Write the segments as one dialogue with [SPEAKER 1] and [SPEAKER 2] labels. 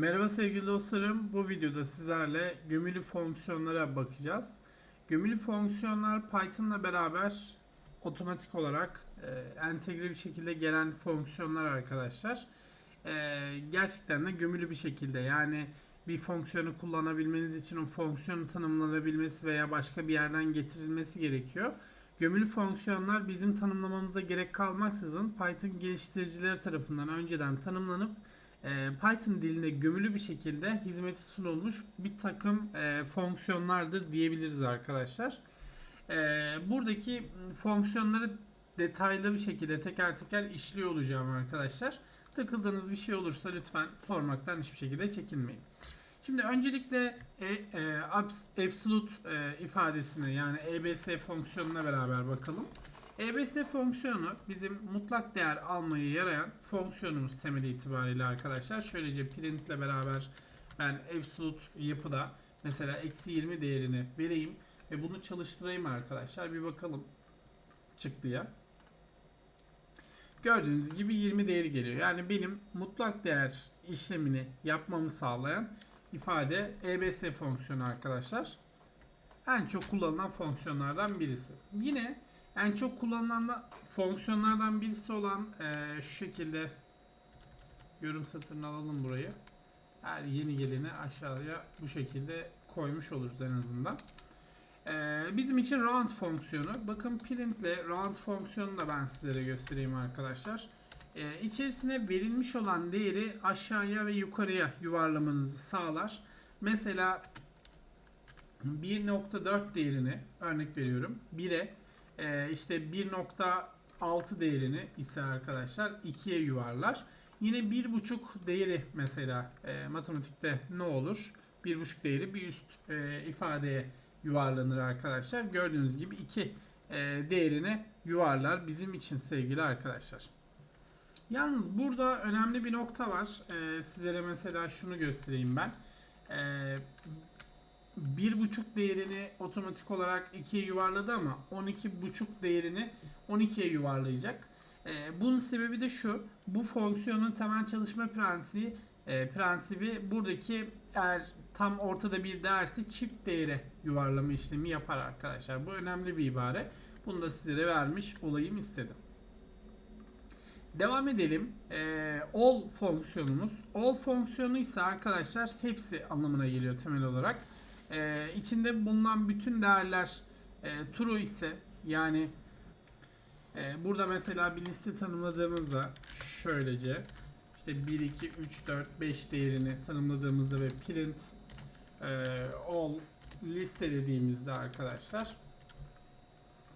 [SPEAKER 1] Merhaba sevgili dostlarım. Bu videoda sizlerle gömülü fonksiyonlara bakacağız. Gömülü fonksiyonlar Python'la beraber otomatik olarak e, entegre bir şekilde gelen fonksiyonlar arkadaşlar. E, gerçekten de gömülü bir şekilde yani bir fonksiyonu kullanabilmeniz için o fonksiyonun tanımlanabilmesi veya başka bir yerden getirilmesi gerekiyor. Gömülü fonksiyonlar bizim tanımlamamıza gerek kalmaksızın Python geliştiricileri tarafından önceden tanımlanıp Python dilinde gömülü bir şekilde hizmeti sunulmuş bir takım e, fonksiyonlardır diyebiliriz arkadaşlar. E, buradaki fonksiyonları detaylı bir şekilde teker teker işliyor olacağım arkadaşlar. Takıldığınız bir şey olursa lütfen sormaktan hiçbir şekilde çekinmeyin. Şimdi öncelikle e, e, abs- absolute e, ifadesine yani EBS fonksiyonuna beraber bakalım. EBS fonksiyonu bizim mutlak değer almaya yarayan fonksiyonumuz temeli itibariyle arkadaşlar. Şöylece print ile beraber ben absolute yapıda mesela eksi 20 değerini vereyim ve bunu çalıştırayım arkadaşlar. Bir bakalım çıktıya. Gördüğünüz gibi 20 değeri geliyor. Yani benim mutlak değer işlemini yapmamı sağlayan ifade EBS fonksiyonu arkadaşlar. En çok kullanılan fonksiyonlardan birisi. Yine en çok kullanılan da fonksiyonlardan birisi olan eee, şu şekilde yorum satırını alalım burayı. Her yeni geleni aşağıya bu şekilde koymuş oluruz en azından. Eee, bizim için round fonksiyonu. Bakın print ile round fonksiyonunu da ben sizlere göstereyim arkadaşlar. Eee içerisine verilmiş olan değeri aşağıya ve yukarıya yuvarlamanızı sağlar. Mesela 1.4 değerini örnek veriyorum 1'e e, işte 1.6 değerini ise arkadaşlar 2'ye yuvarlar. Yine 1.5 değeri mesela e, matematikte ne olur? 1.5 değeri bir üst e, ifadeye yuvarlanır arkadaşlar. Gördüğünüz gibi 2 e, değerine yuvarlar bizim için sevgili arkadaşlar. Yalnız burada önemli bir nokta var. E, sizlere mesela şunu göstereyim ben. E, bir buçuk değerini otomatik olarak 2'ye yuvarladı ama 12 buçuk değerini 12'ye yuvarlayacak. Ee, bunun sebebi de şu. Bu fonksiyonun temel çalışma prensibi e, prensibi buradaki eğer tam ortada bir değerse çift değere yuvarlama işlemi yapar arkadaşlar. Bu önemli bir ibare. Bunu da sizlere vermiş olayım istedim. Devam edelim. Ee, all fonksiyonumuz. All fonksiyonu ise arkadaşlar hepsi anlamına geliyor temel olarak. Ee, içinde bulunan bütün değerler e, true ise yani e, burada mesela bir liste tanımladığımızda şöylece işte 1, 2, 3, 4, 5 değerini tanımladığımızda ve print e, all liste dediğimizde arkadaşlar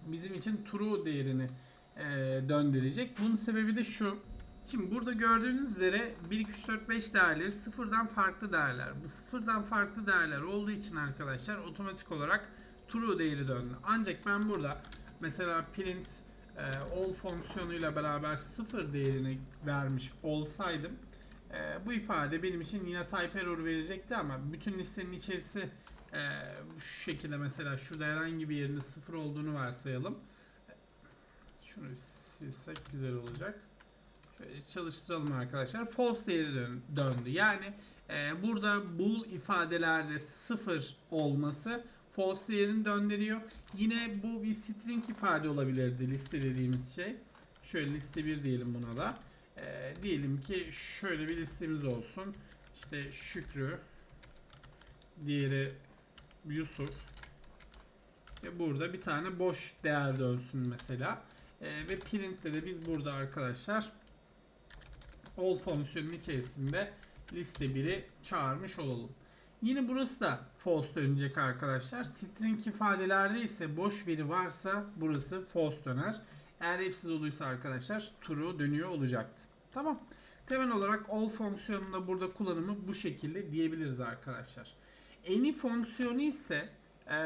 [SPEAKER 1] bizim için true değerini e, döndürecek. Bunun sebebi de şu. Şimdi burada gördüğünüz üzere 1, 2, 3, 4, 5 değerleri sıfırdan farklı değerler. Bu sıfırdan farklı değerler olduğu için arkadaşlar otomatik olarak true değeri döndü. Ancak ben burada mesela print e, all fonksiyonuyla beraber sıfır değerini vermiş olsaydım e, bu ifade benim için yine type error verecekti ama bütün listenin içerisi e, şu şekilde mesela şurada herhangi bir yerinde sıfır olduğunu varsayalım. Şunu silsek güzel olacak. Şöyle çalıştıralım arkadaşlar. False değeri dön- döndü. Yani e, burada bool ifadelerde sıfır olması false değerini döndürüyor. Yine bu bir string ifade olabilirdi liste dediğimiz şey. Şöyle liste 1 diyelim buna da. E, diyelim ki şöyle bir listemiz olsun. İşte Şükrü, diğeri Yusuf ve burada bir tane boş değer dönsün mesela. E, ve print'te de biz burada arkadaşlar all fonksiyonun içerisinde liste 1'i çağırmış olalım. Yine burası da false dönecek arkadaşlar. String ifadelerde ise boş veri varsa burası false döner. Eğer hepsi doluysa arkadaşlar true dönüyor olacaktı. Tamam. Temel olarak all fonksiyonunda burada kullanımı bu şekilde diyebiliriz arkadaşlar. Any fonksiyonu ise e,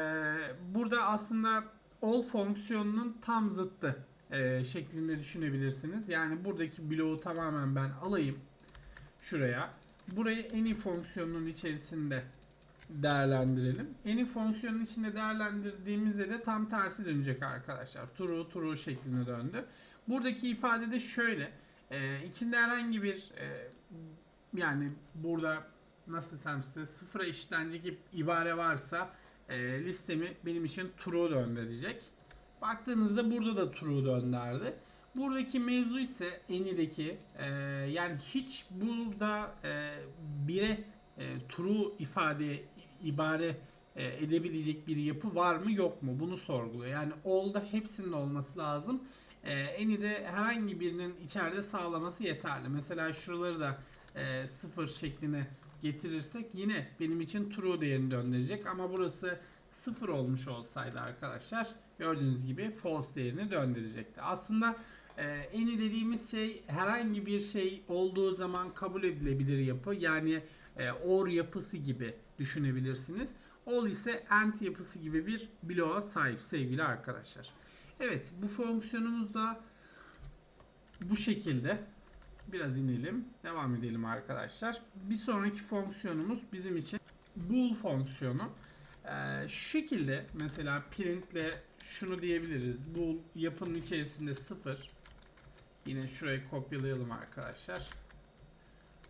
[SPEAKER 1] burada aslında all fonksiyonunun tam zıttı e, şeklinde düşünebilirsiniz. Yani buradaki bloğu tamamen ben alayım şuraya. Burayı any fonksiyonunun içerisinde değerlendirelim. Any fonksiyonun içinde değerlendirdiğimizde de tam tersi dönecek arkadaşlar. True true şeklinde döndü. Buradaki ifade de şöyle. E, içinde herhangi bir e, yani burada nasıl desem size sıfıra eşitlenecek bir ibare varsa e, listemi benim için true döndürecek. Baktığınızda burada da true döndürdü. Buradaki mevzu ise enideki e, yani hiç burada e, bire e, true ifade ibare e, edebilecek bir yapı var mı yok mu bunu sorguluyor. Yani all'da hepsinin olması lazım. E, Any'de herhangi birinin içeride sağlaması yeterli. Mesela şuraları da e, sıfır şekline getirirsek yine benim için true değerini döndürecek ama burası sıfır olmuş olsaydı arkadaşlar gördüğünüz gibi false değerini döndürecekti. Aslında e, any dediğimiz şey herhangi bir şey olduğu zaman kabul edilebilir yapı yani e, or yapısı gibi düşünebilirsiniz. All ise and yapısı gibi bir bloğa sahip sevgili arkadaşlar. Evet bu fonksiyonumuz da bu şekilde. Biraz inelim. Devam edelim arkadaşlar. Bir sonraki fonksiyonumuz bizim için bool fonksiyonu. Ee, şu şekilde mesela printle şunu diyebiliriz. Bool yapının içerisinde 0. Yine şurayı kopyalayalım arkadaşlar.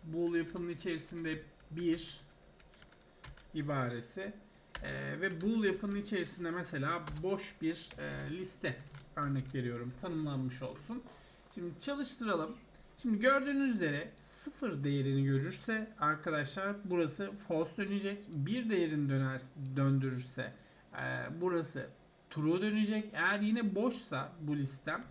[SPEAKER 1] Bool yapının içerisinde 1 ibaresi. Ee, ve bool yapının içerisinde mesela boş bir e, liste örnek veriyorum tanımlanmış olsun. Şimdi çalıştıralım. Şimdi gördüğünüz üzere sıfır değerini görürse arkadaşlar burası false dönecek. Bir değerini döner, döndürürse e, burası true dönecek. Eğer yine boşsa bu listem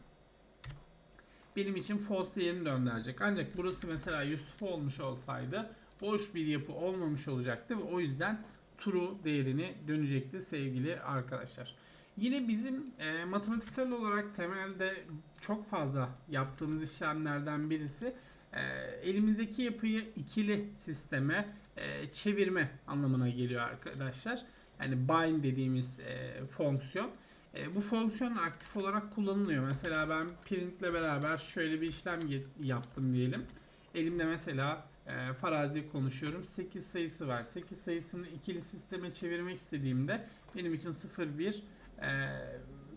[SPEAKER 1] benim için false değerini döndürecek. Ancak burası mesela Yusuf olmuş olsaydı boş bir yapı olmamış olacaktı ve o yüzden true değerini dönecekti sevgili arkadaşlar. Yine bizim e, matematiksel olarak temelde çok fazla yaptığımız işlemlerden birisi e, elimizdeki yapıyı ikili sisteme e, çevirme anlamına geliyor arkadaşlar. Yani bind dediğimiz e, fonksiyon. E, bu fonksiyon aktif olarak kullanılıyor. Mesela ben printle beraber şöyle bir işlem yaptım diyelim. Elimde mesela e, farazi konuşuyorum. 8 sayısı var. 8 sayısını ikili sisteme çevirmek istediğimde benim için 0 1 e,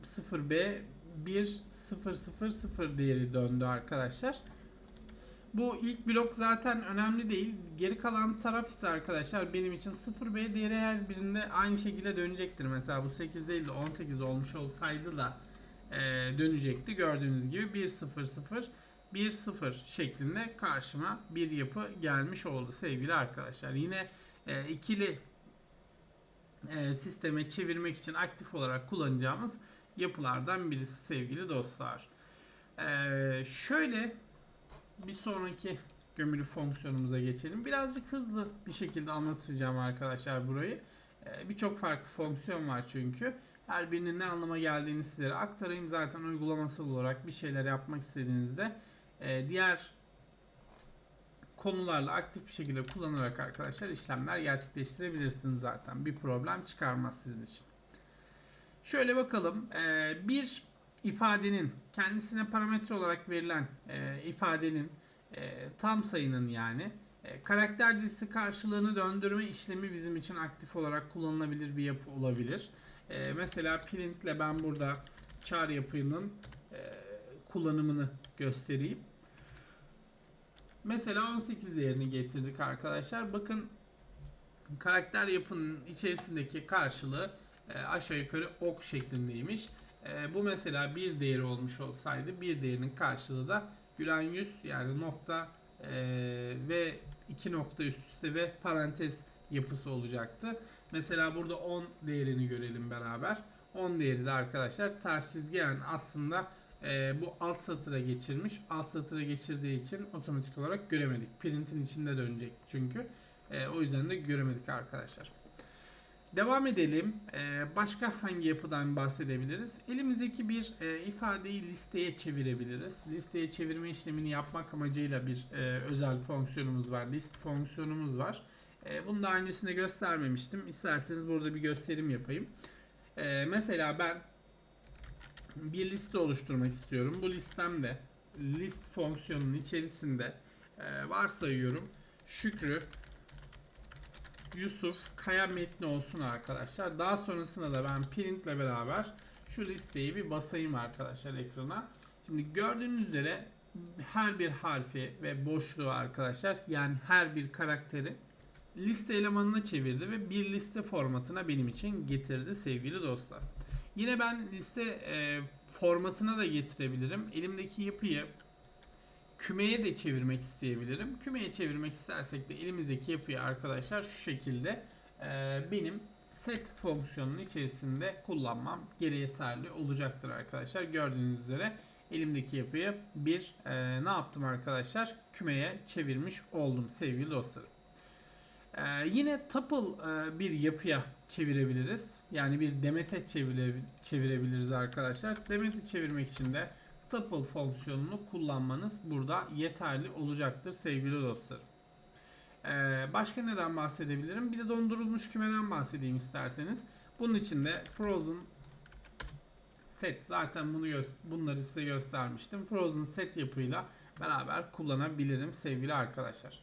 [SPEAKER 1] 0b 1 0 0 0 değeri döndü arkadaşlar. Bu ilk blok zaten önemli değil. Geri kalan taraf ise arkadaşlar benim için 0b değeri her birinde aynı şekilde dönecektir. Mesela bu 8 değil de 18 olmuş olsaydı da dönecekti. Gördüğünüz gibi 1 0 0 1 0 şeklinde karşıma bir yapı gelmiş oldu sevgili arkadaşlar. Yine ikili e, sisteme çevirmek için aktif olarak kullanacağımız yapılardan birisi sevgili dostlar. E, şöyle bir sonraki gömülü fonksiyonumuza geçelim. Birazcık hızlı bir şekilde anlatacağım arkadaşlar burayı. E, Birçok farklı fonksiyon var çünkü. Her birinin ne anlama geldiğini sizlere aktarayım. Zaten uygulamasal olarak bir şeyler yapmak istediğinizde e, diğer konularla aktif bir şekilde kullanarak arkadaşlar işlemler gerçekleştirebilirsiniz zaten. Bir problem çıkarmaz sizin için. Şöyle bakalım. Ee, bir ifadenin kendisine parametre olarak verilen e, ifadenin e, tam sayının yani e, karakter dizisi karşılığını döndürme işlemi bizim için aktif olarak kullanılabilir bir yapı olabilir. mesela print ile ben burada char yapının kullanımını göstereyim. Mesela 18 değerini getirdik arkadaşlar. Bakın karakter yapının içerisindeki karşılığı e, aşağı yukarı ok şeklindeymiş. E, bu mesela bir değeri olmuş olsaydı bir değerinin karşılığı da gülen yüz yani nokta e, ve iki nokta üst üste ve parantez yapısı olacaktı. Mesela burada 10 değerini görelim beraber. 10 değeri de arkadaşlar ters çizgi yani aslında e, bu alt satıra geçirmiş. Alt satıra geçirdiği için otomatik olarak göremedik. Print'in içinde dönecek çünkü. E, o yüzden de göremedik arkadaşlar. Devam edelim. E, başka hangi yapıdan bahsedebiliriz? Elimizdeki bir e, ifadeyi listeye çevirebiliriz. Listeye çevirme işlemini yapmak amacıyla bir e, özel fonksiyonumuz var. List fonksiyonumuz var. E, bunu daha öncesinde göstermemiştim. İsterseniz burada bir gösterim yapayım. E, mesela ben bir liste oluşturmak istiyorum. Bu listemde list fonksiyonunun içerisinde e, varsayıyorum Şükrü Yusuf Kaya metni olsun arkadaşlar. Daha sonrasında da ben print ile beraber şu listeyi bir basayım arkadaşlar ekrana. Şimdi gördüğünüz üzere her bir harfi ve boşluğu arkadaşlar yani her bir karakteri liste elemanına çevirdi ve bir liste formatına benim için getirdi sevgili dostlar. Yine ben liste e, formatına da getirebilirim. Elimdeki yapıyı kümeye de çevirmek isteyebilirim. Kümeye çevirmek istersek de elimizdeki yapıyı arkadaşlar şu şekilde e, benim set fonksiyonunun içerisinde kullanmam geri yeterli olacaktır arkadaşlar. Gördüğünüz üzere elimdeki yapıyı bir e, ne yaptım arkadaşlar? Kümeye çevirmiş oldum sevgili dostlarım. E, yine tuple e, bir yapıya çevirebiliriz. Yani bir demete çevire, çevirebiliriz arkadaşlar. Demete çevirmek için de tuple fonksiyonunu kullanmanız burada yeterli olacaktır sevgili dostlarım. Ee, başka neden bahsedebilirim? Bir de dondurulmuş kümeden bahsedeyim isterseniz. Bunun için de Frozen set zaten bunu bunları size göstermiştim. Frozen set yapıyla beraber kullanabilirim sevgili arkadaşlar.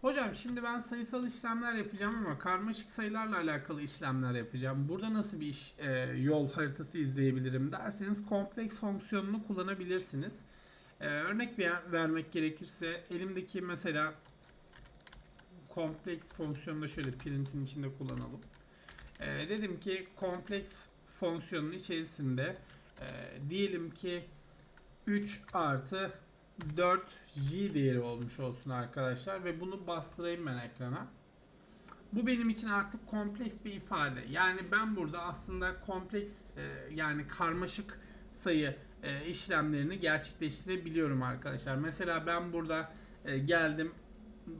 [SPEAKER 1] Hocam şimdi ben sayısal işlemler yapacağım ama karmaşık sayılarla alakalı işlemler yapacağım. Burada nasıl bir iş, e, yol haritası izleyebilirim derseniz kompleks fonksiyonunu kullanabilirsiniz. E, örnek ver- vermek gerekirse elimdeki mesela kompleks fonksiyonu da şöyle print'in içinde kullanalım. E, dedim ki kompleks fonksiyonun içerisinde e, diyelim ki 3 artı 4 j değeri olmuş olsun arkadaşlar ve bunu bastırayım ben ekrana. Bu benim için artık kompleks bir ifade. Yani ben burada aslında kompleks e, yani karmaşık sayı e, işlemlerini gerçekleştirebiliyorum arkadaşlar. Mesela ben burada e, geldim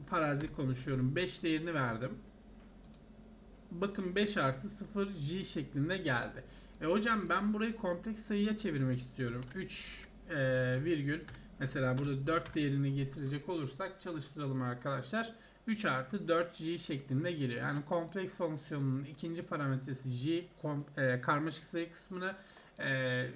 [SPEAKER 1] farazi konuşuyorum. 5 değerini verdim. Bakın 5 artı 0 j şeklinde geldi. E hocam ben burayı kompleks sayıya çevirmek istiyorum. 3 e, virgül mesela burada 4 değerini getirecek olursak çalıştıralım arkadaşlar. 3 artı 4j şeklinde geliyor. Yani kompleks fonksiyonunun ikinci parametresi kom, e, karmaşık sayı kısmını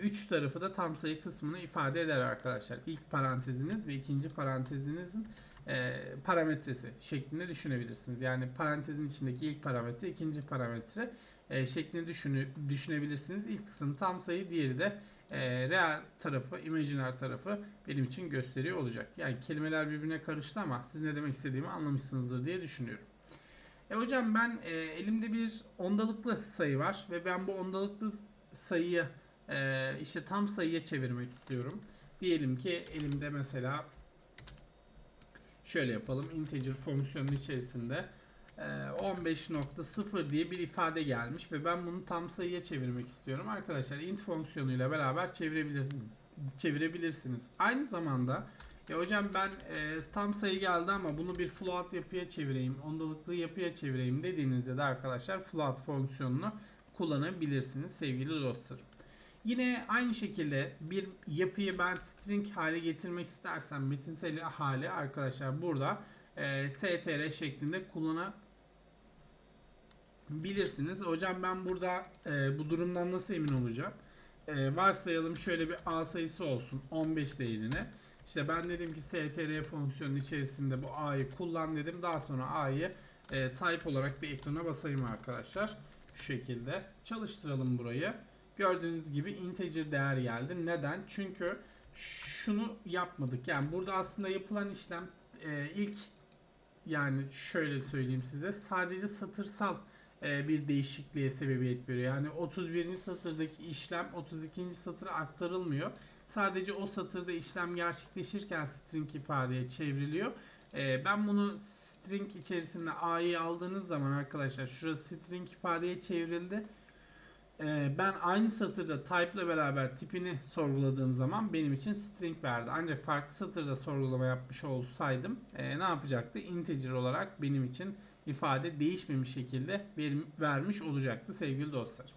[SPEAKER 1] 3 tarafı da tam sayı kısmını ifade eder arkadaşlar. İlk paranteziniz ve ikinci parantezinizin e, parametresi şeklinde düşünebilirsiniz. Yani parantezin içindeki ilk parametre, ikinci parametre e, şeklinde düşünü, düşünebilirsiniz. İlk kısım tam sayı, diğeri de e, real tarafı, imajiner tarafı benim için gösteriyor olacak. Yani kelimeler birbirine karıştı ama siz ne demek istediğimi anlamışsınızdır diye düşünüyorum. E hocam ben e, elimde bir ondalıklı sayı var ve ben bu ondalıklı sayıyı e, işte tam sayıya çevirmek istiyorum. Diyelim ki elimde mesela şöyle yapalım. Integer fonksiyonun içerisinde 15.0 diye bir ifade gelmiş ve ben bunu tam sayıya çevirmek istiyorum. Arkadaşlar int fonksiyonuyla beraber çevirebilirsiniz. Çevirebilirsiniz. Aynı zamanda ya hocam ben e, tam sayı geldi ama bunu bir float yapıya çevireyim, ondalıklı yapıya çevireyim dediğinizde de arkadaşlar float fonksiyonunu kullanabilirsiniz sevgili dostlarım. Yine aynı şekilde bir yapıyı ben string hale getirmek istersem metinsel hale arkadaşlar burada e, str şeklinde kullanabilirsiniz. Hocam ben burada e, bu durumdan nasıl emin olacağım? E, varsayalım şöyle bir a sayısı olsun 15 değerine. İşte ben dedim ki str fonksiyonun içerisinde bu a'yı kullan dedim. Daha sonra a'yı e, type olarak bir ekrana basayım arkadaşlar. Şu şekilde çalıştıralım burayı. Gördüğünüz gibi integer değer geldi. Neden? Çünkü şunu yapmadık. Yani burada aslında yapılan işlem e, ilk yani şöyle söyleyeyim size sadece satırsal bir değişikliğe sebebiyet veriyor. Yani 31. satırdaki işlem 32. satıra aktarılmıyor. Sadece o satırda işlem gerçekleşirken string ifadeye çevriliyor. E, ben bunu string içerisinde a'yı aldığınız zaman arkadaşlar şurası string ifadeye çevrildi. Ee, ben aynı satırda type ile beraber tipini sorguladığım zaman benim için string verdi. Ancak farklı satırda sorgulama yapmış olsaydım e, ne yapacaktı? Integer olarak benim için ifade değişmemiş şekilde vermiş olacaktı sevgili dostlar.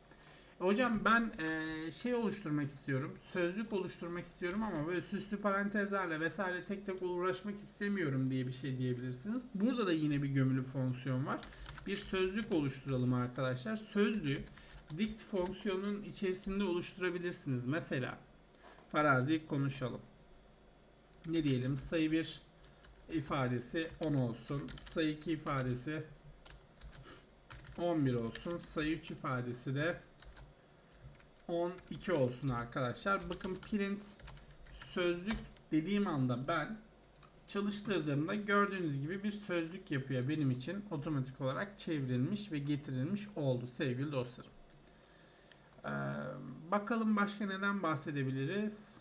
[SPEAKER 1] Hocam ben e, şey oluşturmak istiyorum. Sözlük oluşturmak istiyorum ama böyle süslü parantezlerle vesaire tek tek uğraşmak istemiyorum diye bir şey diyebilirsiniz. Burada da yine bir gömülü fonksiyon var. Bir sözlük oluşturalım arkadaşlar. Sözlüğü dict fonksiyonun içerisinde oluşturabilirsiniz. Mesela farazi konuşalım. Ne diyelim? Sayı 1 ifadesi 10 olsun. Sayı 2 ifadesi 11 olsun. Sayı 3 ifadesi de 12 olsun arkadaşlar. Bakın print sözlük dediğim anda ben çalıştırdığımda gördüğünüz gibi bir sözlük yapıyor benim için otomatik olarak çevrilmiş ve getirilmiş oldu sevgili dostlarım. Ee, bakalım başka neden bahsedebiliriz?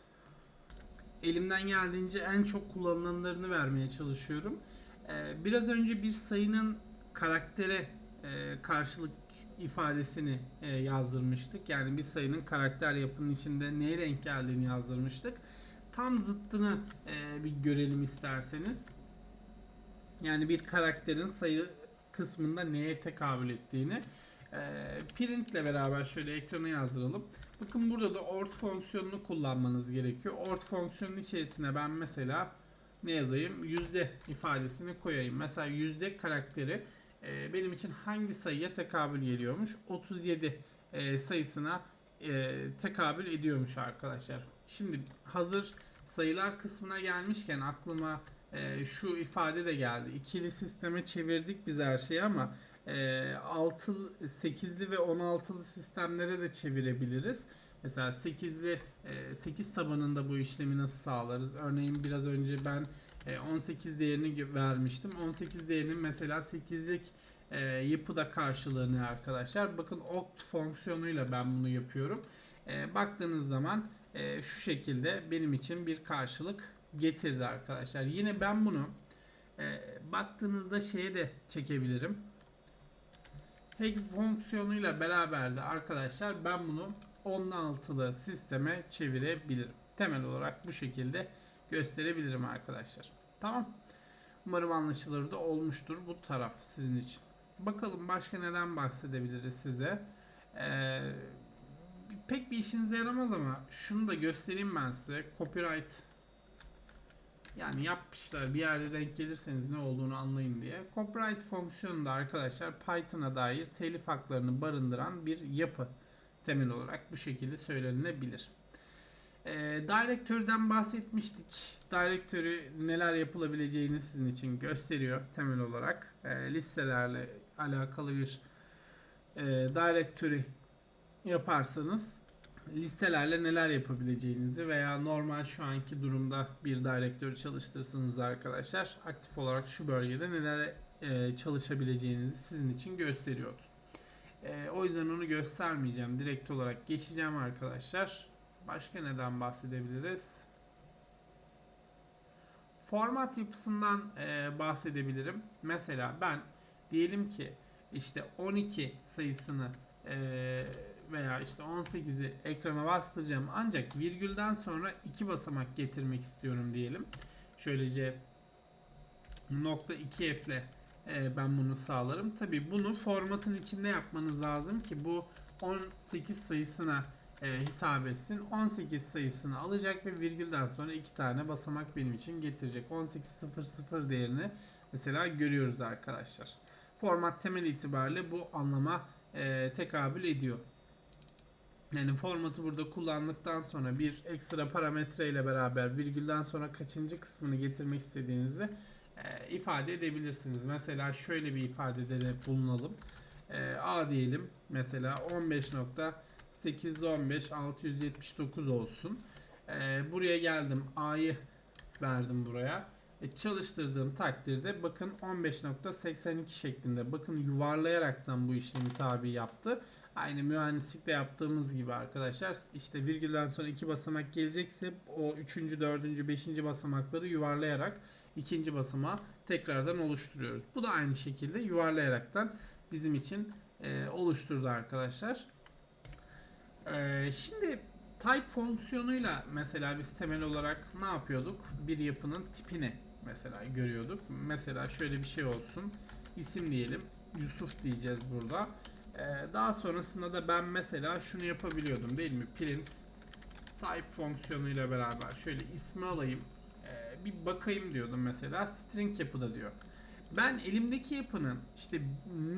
[SPEAKER 1] Elimden geldiğince en çok kullanılanlarını vermeye çalışıyorum. Ee, biraz önce bir sayının karaktere e, karşılık ifadesini e, yazdırmıştık. Yani bir sayının karakter yapının içinde neye denk geldiğini yazdırmıştık. Tam zıttını e, bir görelim isterseniz. Yani bir karakterin sayı kısmında neye tekabül ettiğini. E, print ile beraber şöyle ekrana yazdıralım. Bakın burada da ort fonksiyonunu kullanmanız gerekiyor. Ort fonksiyonun içerisine ben mesela ne yazayım? Yüzde ifadesini koyayım. Mesela yüzde karakteri e, benim için hangi sayıya tekabül geliyormuş? 37 e, sayısına e, tekabül ediyormuş arkadaşlar. Şimdi hazır sayılar kısmına gelmişken aklıma e, şu ifade de geldi. İkili sisteme çevirdik biz her şeyi ama e, 6 8'li ve 16'lı sistemlere de çevirebiliriz. Mesela 8'li e, 8 tabanında bu işlemi nasıl sağlarız? Örneğin biraz önce ben e, 18 değerini gö- vermiştim. 18 değerinin mesela 8'lik e, yapıda karşılığını arkadaşlar. Bakın oct fonksiyonuyla ben bunu yapıyorum. E, baktığınız zaman e, şu şekilde benim için bir karşılık getirdi arkadaşlar. Yine ben bunu e, baktığınızda şeye de çekebilirim. Hex fonksiyonuyla beraber de arkadaşlar ben bunu 16'lı sisteme çevirebilirim. Temel olarak bu şekilde gösterebilirim arkadaşlar. Tamam. Umarım anlaşılır da olmuştur bu taraf sizin için. Bakalım başka neden bahsedebiliriz size. Ee, pek bir işinize yaramaz ama şunu da göstereyim ben size. Copyright yani yapmışlar bir yerde denk gelirseniz ne olduğunu anlayın diye. Copyright fonksiyonu da arkadaşlar Python'a dair telif haklarını barındıran bir yapı temel olarak bu şekilde söylenebilir. E, Directory'den bahsetmiştik. Directory neler yapılabileceğini sizin için gösteriyor temel olarak. E, listelerle alakalı bir e, directory yaparsanız listelerle neler yapabileceğinizi veya normal şu anki durumda bir directory çalıştırırsanız arkadaşlar aktif olarak şu bölgede neler e, çalışabileceğinizi sizin için gösteriyordu. E, o yüzden onu göstermeyeceğim. Direkt olarak geçeceğim arkadaşlar. Başka neden bahsedebiliriz? Format yapısından e, bahsedebilirim. Mesela ben diyelim ki işte 12 sayısını e, veya işte 18'i ekrana bastıracağım ancak virgülden sonra iki basamak getirmek istiyorum diyelim. Şöylece nokta 2 f ile e, ben bunu sağlarım. Tabi bunu formatın içinde yapmanız lazım ki bu 18 sayısına e, hitap etsin. 18 sayısını alacak ve virgülden sonra iki tane basamak benim için getirecek. 18.00 değerini mesela görüyoruz arkadaşlar. Format temel itibariyle bu anlama e, tekabül ediyor. Yani formatı burada kullandıktan sonra bir ekstra parametre ile beraber virgülden sonra kaçıncı kısmını getirmek istediğinizi e, ifade edebilirsiniz. Mesela şöyle bir ifadede de bulunalım. E, A diyelim mesela 15.815 679 olsun. E, buraya geldim A'yı verdim buraya. E, çalıştırdığım takdirde bakın 15.82 şeklinde bakın yuvarlayaraktan bu işlemi tabi yaptı. Aynı mühendislikte yaptığımız gibi arkadaşlar işte virgülden sonra iki basamak gelecekse o üçüncü, dördüncü, beşinci basamakları yuvarlayarak ikinci basamağı tekrardan oluşturuyoruz. Bu da aynı şekilde yuvarlayaraktan bizim için e, oluşturdu arkadaşlar. E, şimdi type fonksiyonuyla mesela biz temel olarak ne yapıyorduk? Bir yapının tipini mesela görüyorduk. Mesela şöyle bir şey olsun. İsim diyelim. Yusuf diyeceğiz burada. Ee, daha sonrasında da ben mesela şunu yapabiliyordum değil mi? Print type fonksiyonuyla beraber şöyle ismi alayım. Ee, bir bakayım diyordum mesela. String yapıda diyor. Ben elimdeki yapının işte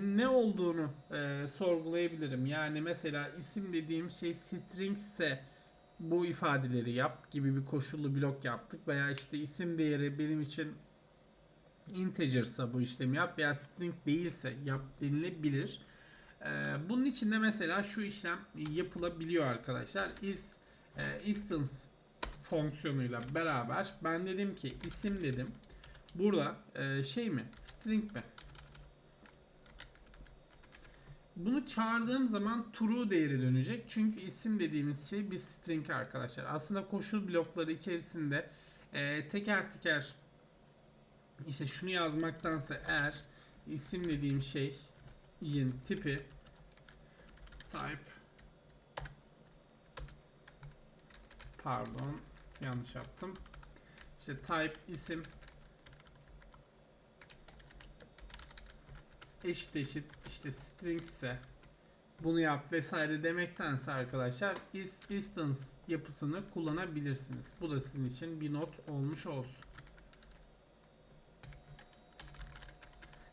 [SPEAKER 1] ne olduğunu e, sorgulayabilirim. Yani mesela isim dediğim şey string ise bu ifadeleri yap gibi bir koşullu blok yaptık veya işte isim değeri benim için integer'sa bu işlemi yap veya string değilse yap denilebilir. Ee, bunun için de mesela şu işlem yapılabiliyor arkadaşlar. Is e, instance fonksiyonuyla beraber ben dedim ki isim dedim. burada e, şey mi? String mi? Bunu çağırdığım zaman true değeri dönecek. Çünkü isim dediğimiz şey bir string arkadaşlar. Aslında koşul blokları içerisinde e, teker teker işte şunu yazmaktansa eğer isim dediğim şey yin tipi type pardon yanlış yaptım. İşte type isim eşit eşit işte string ise bunu yap vesaire demektense arkadaşlar is instance yapısını kullanabilirsiniz. Bu da sizin için bir not olmuş olsun.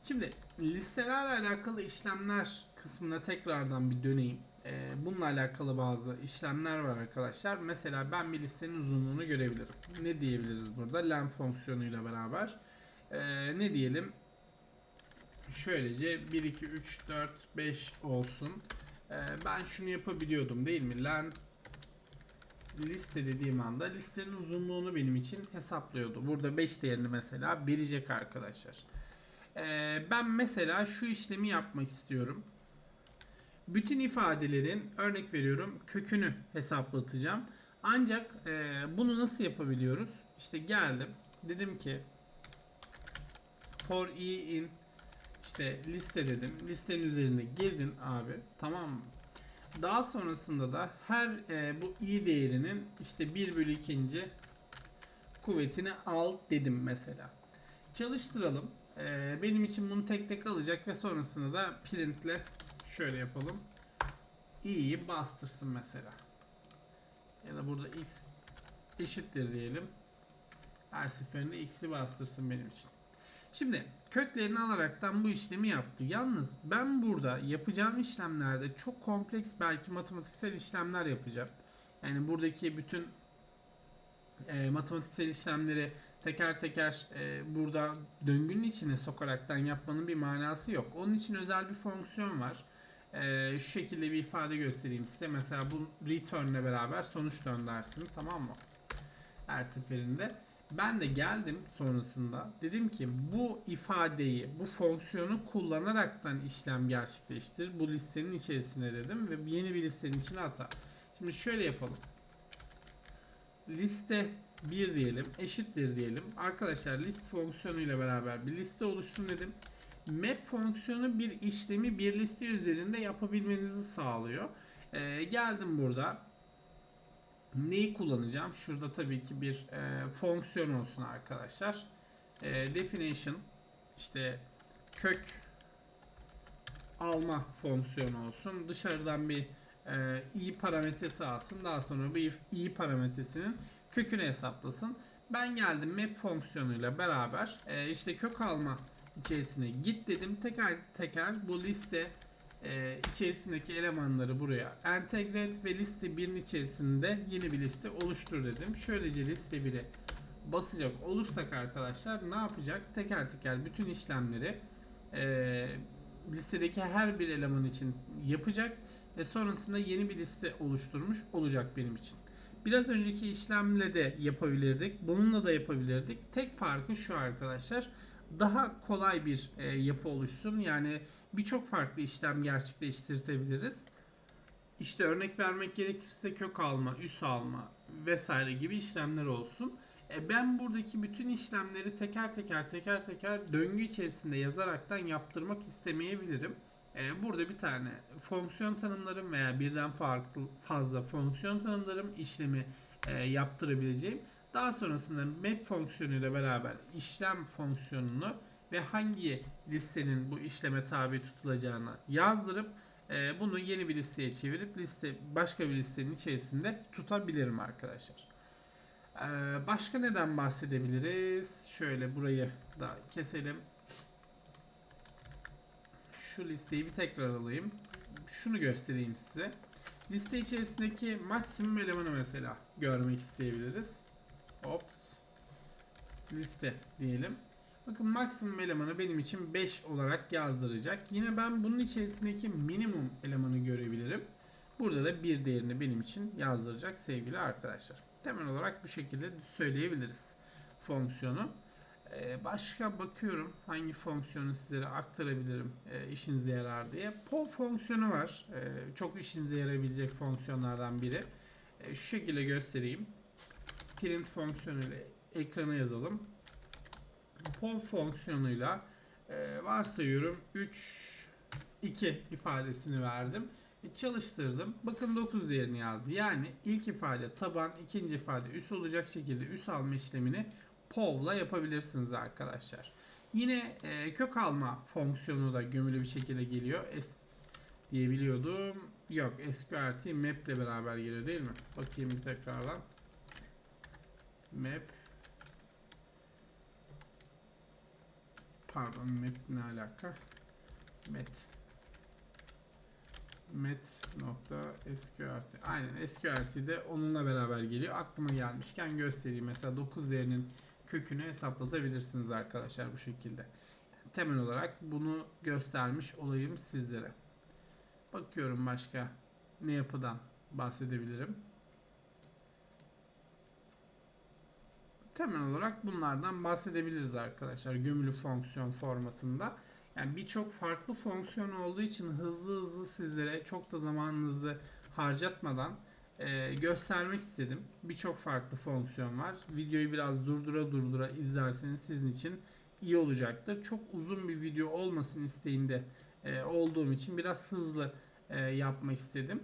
[SPEAKER 1] Şimdi listelerle alakalı işlemler kısmına tekrardan bir döneyim. Ee, bununla alakalı bazı işlemler var arkadaşlar. Mesela ben bir listenin uzunluğunu görebilirim. Ne diyebiliriz burada? Len fonksiyonuyla beraber. Ee, ne diyelim? Şöylece 1, 2, 3, 4, 5 olsun. Ee, ben şunu yapabiliyordum değil mi? Len liste dediğim anda listenin uzunluğunu benim için hesaplıyordu. Burada 5 değerini mesela verecek arkadaşlar. Ee, ben mesela şu işlemi yapmak istiyorum. Bütün ifadelerin örnek veriyorum kökünü hesaplatacağım. Ancak e, bunu nasıl yapabiliyoruz? İşte geldim. Dedim ki for i in işte liste dedim. Listenin üzerinde gezin abi. Tamam mı? Daha sonrasında da her e, bu i değerinin işte 1 bölü 2. kuvvetini al dedim mesela. Çalıştıralım. E, benim için bunu tek tek alacak ve sonrasında da printle şöyle yapalım. i'yi bastırsın mesela. Ya da burada x eşittir diyelim. Her seferinde x'i bastırsın benim için. Şimdi köklerini alaraktan bu işlemi yaptı. Yalnız ben burada yapacağım işlemlerde çok kompleks belki matematiksel işlemler yapacağım. Yani buradaki bütün e, matematiksel işlemleri teker teker e, burada döngünün içine sokaraktan yapmanın bir manası yok. Onun için özel bir fonksiyon var. E, şu şekilde bir ifade göstereyim size. Mesela bu return ile beraber sonuç döndersin tamam mı? Her seferinde. Ben de geldim sonrasında dedim ki bu ifadeyi, bu fonksiyonu kullanaraktan işlem gerçekleştir. Bu listenin içerisine dedim ve yeni bir listenin içine atar. Şimdi şöyle yapalım. Liste 1 diyelim, eşittir diyelim. Arkadaşlar list fonksiyonu ile beraber bir liste oluşsun dedim. Map fonksiyonu bir işlemi bir liste üzerinde yapabilmenizi sağlıyor. Ee, geldim burada neyi kullanacağım? Şurada tabii ki bir e, fonksiyon olsun arkadaşlar. E, definition işte kök alma fonksiyonu olsun. Dışarıdan bir e, i parametresi alsın. Daha sonra bu i parametresinin kökünü hesaplasın. Ben geldim map fonksiyonuyla beraber e, işte kök alma içerisine git dedim. Teker teker bu liste e, içerisindeki elemanları buraya entegre et ve liste 1'in içerisinde yeni bir liste oluştur dedim. Şöylece liste 1'e basacak olursak arkadaşlar ne yapacak? Teker teker bütün işlemleri e, listedeki her bir eleman için yapacak ve sonrasında yeni bir liste oluşturmuş olacak benim için. Biraz önceki işlemle de yapabilirdik. Bununla da yapabilirdik. Tek farkı şu arkadaşlar daha kolay bir e, yapı oluşsun. Yani birçok farklı işlem gerçekleştirebiliriz. İşte örnek vermek gerekirse kök alma, üs alma vesaire gibi işlemler olsun. E ben buradaki bütün işlemleri teker teker teker teker döngü içerisinde yazaraktan yaptırmak istemeyebilirim. E burada bir tane fonksiyon tanımlarım veya birden farklı fazla fonksiyon tanımlarım işlemi e, yaptırabileceğim. Daha sonrasında map fonksiyonuyla beraber işlem fonksiyonunu ve hangi listenin bu işleme tabi tutulacağını yazdırıp e, bunu yeni bir listeye çevirip liste başka bir listenin içerisinde tutabilirim arkadaşlar. E, başka neden bahsedebiliriz? Şöyle burayı da keselim. Şu listeyi bir tekrar alayım. Şunu göstereyim size. Liste içerisindeki maksimum elemanı mesela görmek isteyebiliriz. Ops. Liste diyelim. Bakın maksimum elemanı benim için 5 olarak yazdıracak. Yine ben bunun içerisindeki minimum elemanı görebilirim. Burada da bir değerini benim için yazdıracak sevgili arkadaşlar. Temel olarak bu şekilde söyleyebiliriz fonksiyonu. Ee, başka bakıyorum hangi fonksiyonu sizlere aktarabilirim e, işinize yarar diye. POV fonksiyonu var. E, çok işinize yarayabilecek fonksiyonlardan biri. E, şu şekilde göstereyim. Print fonksiyonuyla ekrana yazalım. POV fonksiyonuyla varsayıyorum 3 2 ifadesini verdim. Çalıştırdım. Bakın 9 değerini yazdı. Yani ilk ifade taban, ikinci ifade üs olacak şekilde üs alma işlemini POV'la yapabilirsiniz arkadaşlar. Yine e, kök alma fonksiyonu da gömülü bir şekilde geliyor. S diyebiliyordum. Yok SQRT map ile beraber geliyor değil mi? Bakayım bir tekrardan. Map Pardon map ne alaka? Met met.sqrt Aynen sqrt de onunla beraber geliyor. Aklıma gelmişken göstereyim. Mesela 9 değerinin kökünü hesaplatabilirsiniz arkadaşlar bu şekilde. Temel olarak bunu göstermiş olayım sizlere. Bakıyorum başka ne yapıdan bahsedebilirim. Temel olarak bunlardan bahsedebiliriz arkadaşlar gömülü fonksiyon formatında. Yani birçok farklı fonksiyon olduğu için hızlı hızlı sizlere çok da zamanınızı harcatmadan e, göstermek istedim. Birçok farklı fonksiyon var. Videoyu biraz durdura durdura izlerseniz sizin için iyi olacaktır. Çok uzun bir video olmasın isteğinde e, olduğum için biraz hızlı e, yapmak istedim.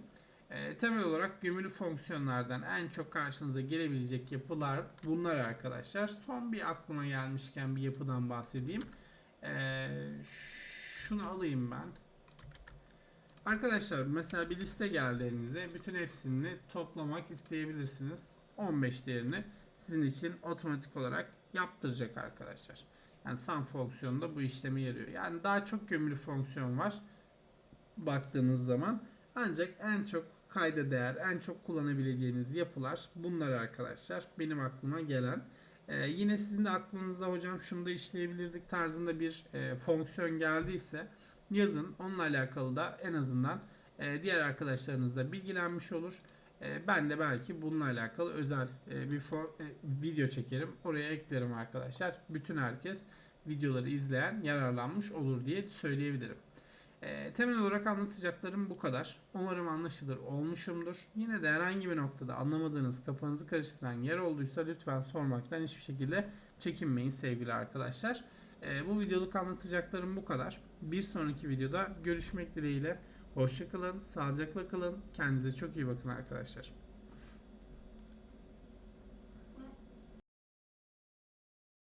[SPEAKER 1] E, temel olarak gömülü fonksiyonlardan en çok karşınıza gelebilecek yapılar bunlar arkadaşlar. Son bir aklıma gelmişken bir yapıdan bahsedeyim. Ee, şunu alayım ben. Arkadaşlar mesela bir liste geldi elinize. Bütün hepsini toplamak isteyebilirsiniz. 15 değerini sizin için otomatik olarak yaptıracak arkadaşlar. Yani sum fonksiyonunda bu işlemi yarıyor. Yani daha çok gömülü fonksiyon var baktığınız zaman. Ancak en çok kayda değer, en çok kullanabileceğiniz yapılar bunlar arkadaşlar. Benim aklıma gelen. Ee, yine sizin de aklınızda hocam şunu da işleyebilirdik tarzında bir e, fonksiyon geldiyse yazın. Onunla alakalı da en azından e, diğer arkadaşlarınız da bilgilenmiş olur. E, ben de belki bununla alakalı özel e, bir fo- e, video çekerim. Oraya eklerim arkadaşlar. Bütün herkes videoları izleyen yararlanmış olur diye söyleyebilirim. E, temel olarak anlatacaklarım bu kadar. Umarım anlaşılır olmuşumdur. Yine de herhangi bir noktada anlamadığınız, kafanızı karıştıran yer olduysa lütfen sormaktan hiçbir şekilde çekinmeyin sevgili arkadaşlar. E, bu videoluk anlatacaklarım bu kadar. Bir sonraki videoda görüşmek dileğiyle. Hoşçakalın, sağlıcakla kalın. Kendinize çok iyi bakın arkadaşlar.